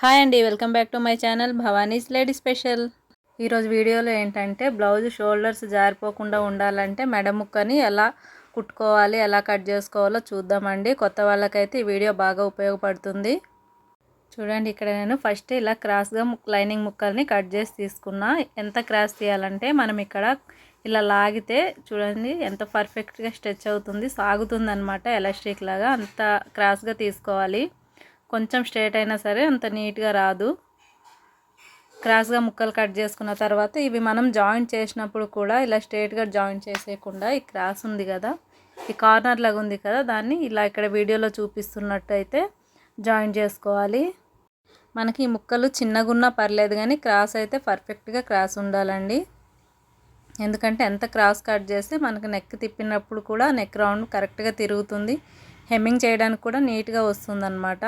Hi అండి welcome back to my channel Bhavani's lady special. ఈరోజు వీడియోలో ఏంటంటే బ్లౌజ్ షోల్డర్స్ జారిపోకుండా ఉండాలంటే మెడ ముక్కని ఎలా కుట్టుకోవాలి ఎలా కట్ చేసుకోవాలో చూద్దామండి. కొత్త వాళ్ళకైతే ఈ వీడియో బాగా ఉపయోగపడుతుంది. చూడండి ఇక్కడ నేను ఫస్ట్ ఇలా క్రాస్గా లైనింగ్ ముక్కల్ని కట్ చేసి తీసుకున్నా. ఎంత క్రాస్ తీయాలంటే మనం ఇక్కడ ఇలా లాగితే చూడండి ఎంత పర్ఫెక్ట్గా స్ట్రెచ్ అవుతుంది సాగుతుంది అనమాట ఎలాస్టిక్ లాగా. అంత క్రాస్గా తీసుకోవాలి. కొంచెం స్ట్రేట్ అయినా సరే అంత నీట్గా రాదు. క్రాస్గా ముక్కలు కట్ చేసుకున్న తర్వాత ఇవి మనం జాయింట్ చేసినప్పుడు కూడా ఇలా స్ట్రేట్గా జాయింట్ చేసేయకుండా ఈ క్రాస్ ఉంది కదా ఈ కార్నర్ లాగా ఉంది కదా దాన్ని ఇలా ఇక్కడ వీడియోలో చూపిస్తున్నట్టయితే జాయిన్ జాయింట్ చేసుకోవాలి. మనకి ఈ ముక్కలు చిన్నగున్నా పర్లేదు కానీ క్రాస్ అయితే పర్ఫెక్ట్గా క్రాస్ ఉండాలండి. ఎందుకంటే ఎంత క్రాస్ కట్ చేస్తే మనకి నెక్ తిప్పినప్పుడు కూడా నెక్ రౌండ్ కరెక్ట్గా తిరుగుతుంది. హెమ్మింగ్ చేయడానికి కూడా నీట్గా వస్తుందన్నమాట.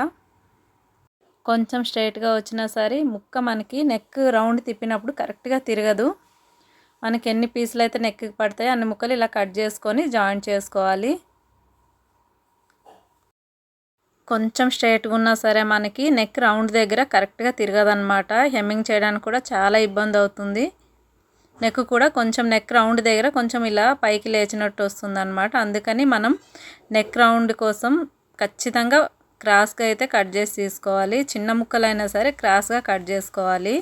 కొంచెం స్ట్రైట్గా వచ్చినా సరే ముక్క మనకి నెక్ రౌండ్ తిప్పినప్పుడు కరెక్ట్గా తిరగదు. మనకి ఎన్ని పీసులు అయితే నెక్కి పడతాయో అన్ని ముక్కలు ఇలా కట్ చేసుకొని జాయింట్ చేసుకోవాలి. కొంచెం స్ట్రైట్గా ఉన్నా సరే మనకి నెక్ రౌండ్ దగ్గర కరెక్ట్గా తిరగదనమాట హెమ్మింగ్ చేయడానికి కూడా చాలా ఇబ్బంది అవుతుంది. నెక్ కూడా కొంచెం నెక్ రౌండ్ దగ్గర కొంచెం ఇలా పైకి లేచినట్టు వస్తుంది అందుకని మనం నెక్ రౌండ్ కోసం ఖచ్చితంగా క్రాస్గా అయితే కట్ చేసి తీసుకోవాలి. చిన్న ముక్కలైనా సరే క్రాస్గా కట్ చేసుకోవాలి.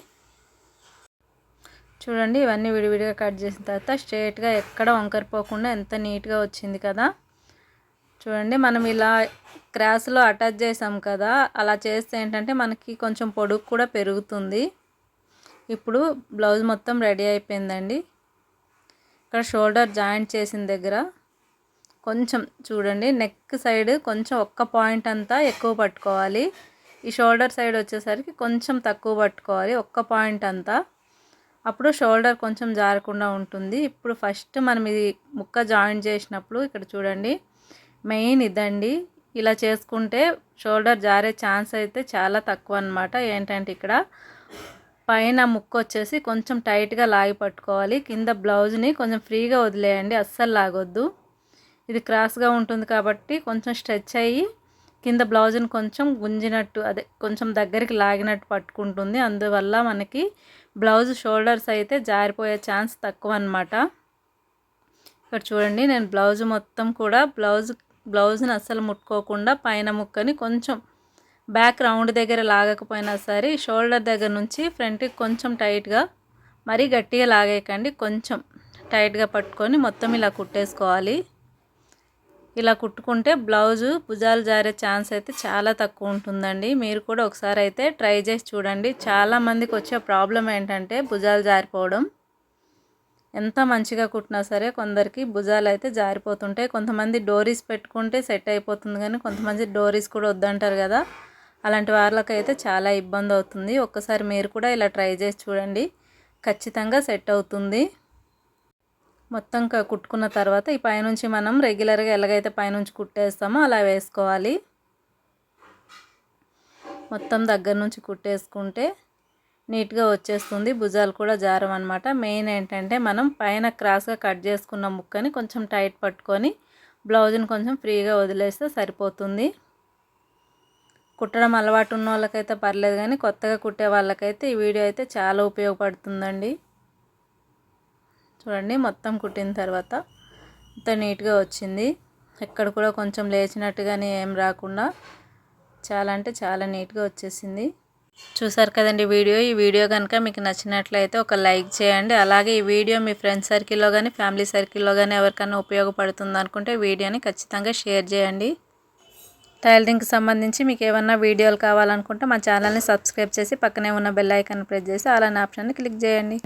చూడండి ఇవన్నీ విడివిడిగా కట్ చేసిన తర్వాత స్ట్రేట్గా ఎక్కడ వంకరిపోకుండా ఎంత నీట్గా వచ్చింది కదా. చూడండి మనం ఇలా క్రాస్లో అటాచ్ చేసాం కదా. అలా చేస్తే ఏంటంటే మనకి కొంచెం పొడుగు కూడా పెరుగుతుంది. ఇప్పుడు బ్లౌజ్ మొత్తం రెడీ అయిపోయిందండి. ఇక్కడ షోల్డర్ జాయింట్ చేసిన దగ్గర కొంచెం చూడండి నెక్ సైడ్ కొంచెం ఒక్క పాయింట్ అంతా ఎక్కువ పట్టుకోవాలి. ఈ షోల్డర్ సైడ్ వచ్చేసరికి కొంచెం తక్కువ పట్టుకోవాలి ఒక్క పాయింట్ అంతా. అప్పుడు షోల్డర్ కొంచెం జారకుండా ఉంటుంది. ఇప్పుడు ఫస్ట్ మనం ఇది ముక్క జాయిన్ చేసినప్పుడు ఇక్కడ చూడండి మెయిన్ ఇదండి. ఇలా చేసుకుంటే షోల్డర్ జారే ఛాన్స్ అయితే చాలా తక్కువ అనమాట ఏంటంటే ఇక్కడ పైన ముక్క వచ్చేసి కొంచెం టైట్గా లాగి పట్టుకోవాలి. కింద బ్లౌజ్ని కొంచెం ఫ్రీగా వదిలేయండి అస్సలు లాగొద్దు. ఇది క్రాస్గా ఉంటుంది కాబట్టి కొంచెం స్ట్రెచ్ అయ్యి కింద బ్లౌజ్ని కొంచెం గుంజినట్టు అదే కొంచెం దగ్గరికి లాగినట్టు పట్టుకుంటుంది. అందువల్ల మనకి బ్లౌజ్ షోల్డర్స్ అయితే జారిపోయే ఛాన్స్ తక్కువ అనమాట ఇక్కడ చూడండి నేను బ్లౌజ్ మొత్తం కూడా బ్లౌజ్ బ్లౌజ్ని అస్సలు ముట్టుకోకుండా పైన ముక్కని కొంచెం బ్యాక్ రౌండ్ దగ్గర లాగకపోయినా సరే షోల్డర్ దగ్గర నుంచి ఫ్రంట్కి కొంచెం టైట్గా మరీ గట్టిగా లాగేయకండి. కొంచెం టైట్గా పట్టుకొని మొత్తం ఇలా కుట్టేసుకోవాలి. ఇలా కుట్టుకుంటే బ్లౌజు భుజాలు జారే ఛాన్స్ అయితే చాలా తక్కువ ఉంటుందండి. మీరు కూడా ఒకసారి అయితే ట్రై చేసి చూడండి. చాలా మందికి వచ్చే ప్రాబ్లం ఏంటంటే భుజాలు జారిపోవడం. ఎంత మంచిగా కుట్టినా సరే కొందరికి భుజాలు అయితే జారిపోతుంటాయి. కొంతమంది డోరీస్ పెట్టుకుంటే సెట్ అయిపోతుంది కానీ కొంతమంది డోరీస్ కూడా వద్దంటారు కదా. అలాంటి వాళ్ళకైతే చాలా ఇబ్బంది అవుతుంది. ఒక్కసారి మీరు కూడా ఇలా ట్రై చేసి చూడండి. ఖచ్చితంగా సెట్ అవుతుంది. మొత్తం కుట్టుకున్న తర్వాత ఈ పైనుంచి మనం రెగ్యులర్గా ఎలాగైతే పైనుంచి కుట్టేస్తామో అలా వేసుకోవాలి. మొత్తం దగ్గర నుంచి కుట్టేసుకుంటే నీట్గా వచ్చేస్తుంది. భుజాలు కూడా జారం అనమాట మెయిన్ ఏంటంటే మనం పైన క్రాస్గా కట్ చేసుకున్న ముక్కని కొంచెం టైట్ పట్టుకొని బ్లౌజ్ని కొంచెం ఫ్రీగా వదిలేస్తే సరిపోతుంది. కుట్టడం అలవాటు ఉన్న వాళ్ళకైతే పర్లేదు కానీ కొత్తగా కుట్టే వాళ్ళకైతే ఈ వీడియో అయితే చాలా ఉపయోగపడుతుందండి. చూడండి మొత్తం కుట్టిన తర్వాత ఇంత నీట్గా వచ్చింది. ఎక్కడ కూడా కొంచెం లేచినట్టుగానే ఏం రాకుండా చాలా అంటే చాలా నీట్గా వచ్చేసింది. చూసారు కదండి వీడియో? ఈ వీడియో కనుక మీకు నచ్చినట్లయితే ఒక లైక్ చేయండి. అలాగే ఈ వీడియో మీ ఫ్రెండ్స్ సర్కిల్లో కానీ ఫ్యామిలీ సర్కిల్లో కానీ ఎవరికైనా ఉపయోగపడుతుంది అనుకుంటే వీడియోని ఖచ్చితంగా షేర్ చేయండి. టైలరింగ్కి సంబంధించి మీకు ఏమన్నా వీడియోలు కావాలనుకుంటే మా ఛానల్ని సబ్స్క్రైబ్ చేసి పక్కనే ఉన్న బెల్ ఐకాన్ ప్రెస్ చేసి అలానే ఆప్షన్ని క్లిక్ చేయండి.